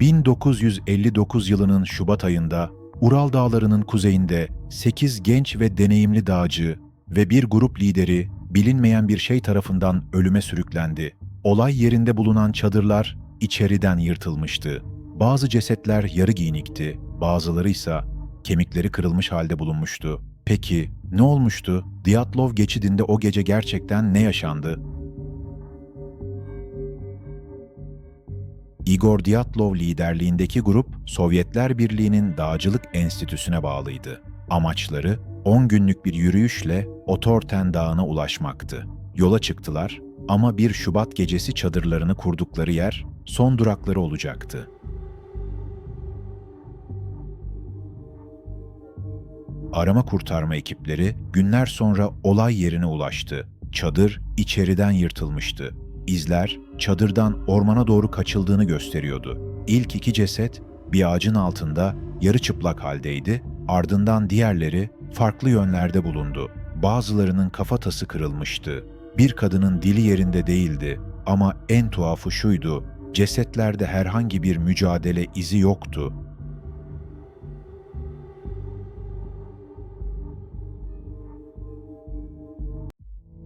1959 yılının Şubat ayında Ural Dağları'nın kuzeyinde 8 genç ve deneyimli dağcı ve bir grup lideri bilinmeyen bir şey tarafından ölüme sürüklendi. Olay yerinde bulunan çadırlar içeriden yırtılmıştı. Bazı cesetler yarı giyinikti, bazıları ise kemikleri kırılmış halde bulunmuştu. Peki ne olmuştu? Diatlov geçidinde o gece gerçekten ne yaşandı? Igor Dyatlov liderliğindeki grup Sovyetler Birliği'nin Dağcılık Enstitüsü'ne bağlıydı. Amaçları 10 günlük bir yürüyüşle Otorten Dağı'na ulaşmaktı. Yola çıktılar ama bir Şubat gecesi çadırlarını kurdukları yer son durakları olacaktı. Arama kurtarma ekipleri günler sonra olay yerine ulaştı. Çadır içeriden yırtılmıştı. İzler çadırdan ormana doğru kaçıldığını gösteriyordu. İlk iki ceset bir ağacın altında yarı çıplak haldeydi, ardından diğerleri farklı yönlerde bulundu. Bazılarının kafatası kırılmıştı. Bir kadının dili yerinde değildi ama en tuhafı şuydu, cesetlerde herhangi bir mücadele izi yoktu.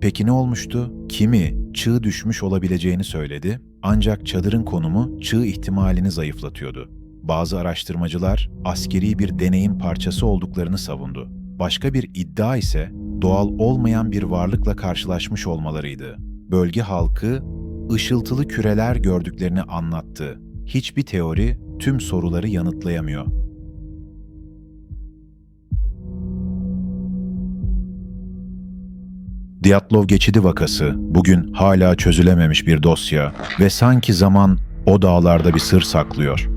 Peki ne olmuştu? Kimi çığ düşmüş olabileceğini söyledi ancak çadırın konumu çığ ihtimalini zayıflatıyordu. Bazı araştırmacılar askeri bir deneyim parçası olduklarını savundu. Başka bir iddia ise doğal olmayan bir varlıkla karşılaşmış olmalarıydı. Bölge halkı ışıltılı küreler gördüklerini anlattı. Hiçbir teori tüm soruları yanıtlayamıyor. Diatlov geçidi vakası bugün hala çözülememiş bir dosya ve sanki zaman o dağlarda bir sır saklıyor.